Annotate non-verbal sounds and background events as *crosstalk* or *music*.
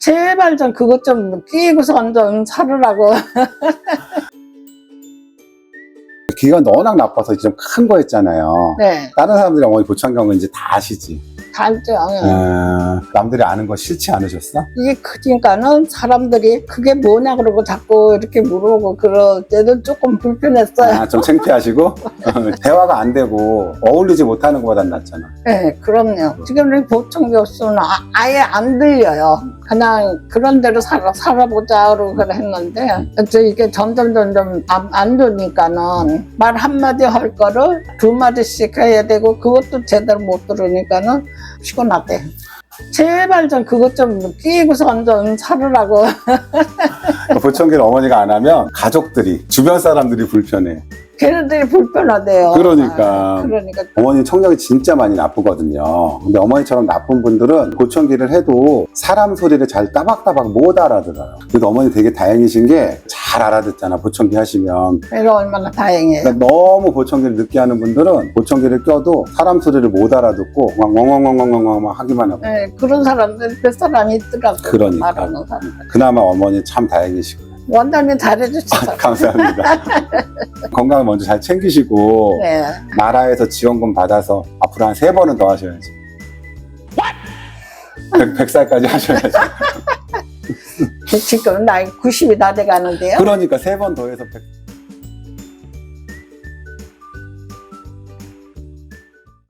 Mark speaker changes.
Speaker 1: 제발 좀 그것 좀 끼고서 좀 살으라고. *laughs*
Speaker 2: 귀가 워낙 나빠서 좀 큰거 했잖아요.
Speaker 1: 네,
Speaker 2: 다른 사람들이 어머니 보청경은 이제 다 아시지.
Speaker 1: 단죠.
Speaker 2: 어, 남들이 아는 거 싫지 않으셨어?
Speaker 1: 이게 크니까는 사람들이 그게 뭐냐 그러고 자꾸 이렇게 물어보고 그럴 때도 조금 불편했어요.
Speaker 2: 아, 좀 창피하시고 *laughs* 대화가 안 되고 어울리지 못하는 것보단 낫잖아.
Speaker 1: 네, 그럼요. 지금 이 보청 교수는 아, 아예 안 들려요. 그냥 그런 대로 살아, 살아보자 그러고 그래 했는데 이제 이게 점점 점점 안, 안 되니까는 말 한마디 할 거를 두 마디씩 해야 되고 그것도 제대로 못 들으니까는 피곤하대. 제발 좀 그것 좀 끼고서 좀 살으라고. *laughs*
Speaker 2: 보청기를 어머니가 안 하면 가족들이 주변 사람들이 불편해.
Speaker 1: 걔네들이 불편하대요.
Speaker 2: 그러니까.
Speaker 1: 아, 그러니까
Speaker 2: 어머니 청력이 진짜 많이 나쁘거든요. 근데 어머니처럼 나쁜 분들은 보청기를 해도 사람 소리를 잘 따박따박 못 알아들어요. 그래도 어머니 되게 다행이신 게 잘 알아듣잖아. 보청기 하시면.
Speaker 1: 내가 얼마나 다행이에요.
Speaker 2: 그러니까 너무 보청기를 늦게 하는 분들은 보청기를 껴도 사람 소리를 못 알아듣고 막 엉엉엉엉엉 막 하기만 하고.
Speaker 1: 네, 그런 사람들 몇 사람이 있더라고.
Speaker 2: 그러니까.
Speaker 1: 말하는 사람.
Speaker 2: 그나마 어머니 참 다행이시고.
Speaker 1: 원장님 잘해주셔서.
Speaker 2: 감사합니다. *laughs* 건강 먼저 잘 챙기시고
Speaker 1: 네.
Speaker 2: 나라에서 지원금 받아서 앞으로 한 세 번은 더 하셔야지. 100, 살까지 하셔야지. *laughs*
Speaker 1: 지금 나이 90이 다 돼가는데요.
Speaker 2: 그러니까 세 번 더 해서 100,